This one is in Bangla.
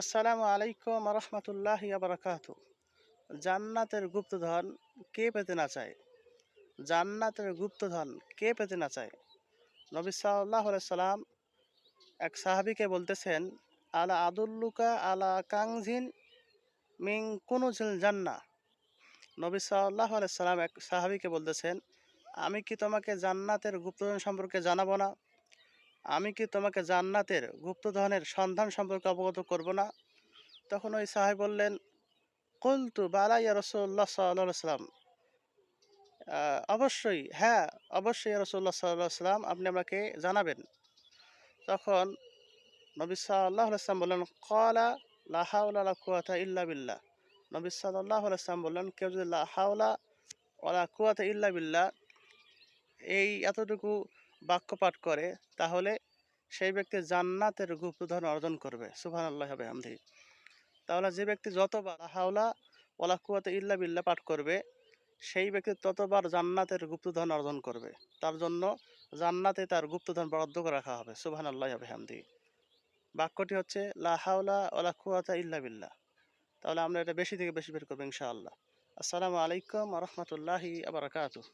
আসসালামু আলাইকুম রহমতুল্লাহ বারাকাত জান্নাতের গুপ্তধন কে পেতে না চায়? জান্নাতের গুপ্তধন কে পেতে না চায়? নবী সাল্লাহ সাল্লাম এক সাহাবিকে বলতেছেন, আলা আদুল্লুকা আলা কাংঝিন মিং কুনুঝিল জান্না? নবী সাল্লাহ সাল্লাম এক সাহাবিকে বলতেছেন, আমি কি তোমাকে জান্নাতের গুপ্তধন সম্পর্কে জানাব না? আমি কি তোমাকে জান্নাতের গুপ্তধনের সন্ধান সম্পর্কে অবগত করব না? তখন ওই সাহেব বললেন, কুলতু বালাইয়া রসুল্লাহ সাল্লাহ সাল্লাম অবশ্যই হ্যাঁ অবশ্যই রসুল্লাহ সাল্লাহ সাল্লাম আপনি আমাকে জানাবেন। তখন নবী সাল্লাহ সাল্লাম বললেন কলা লাহাউলা কুয়াতা ইল্লা বিল্লাহ। নবী সাল্লাহ সাল্লাম বললেন, কেউ যদি লাহাউলা ওলা কুয়াতা ইল্লা বিল্লাহ, এই এতটুকু বাক্য পাঠ করে, তাহলে সেই ব্যক্তি জান্নাতের গুপ্তধন অর্জন করবে। সুবহান আল্লাহ হবে আমদি তাহলে যে ব্যক্তি যতবার হাওলা ওলা কুয়াতে ইল্লা বিল্লা পাঠ করবে, সেই ব্যক্তি ততবার জান্নাতের গুপ্তধন অর্জন করবে। তার জন্য জান্নাতে তার গুপ্তধন বরাদ্দ করে রাখা হবে। সুবহান আল্লাহ হবে হামদি। বাক্যটি হচ্ছে, লা হাওলা ওলা কুয়াতা ইল্লা বিল্লাহ। তাহলে আমরা এটা বেশি থেকে বেশি বের করব ইনশাআল্লাহ। আসসালামু আলাইকুম রহমতুল্লাহি আবরাকাতুহ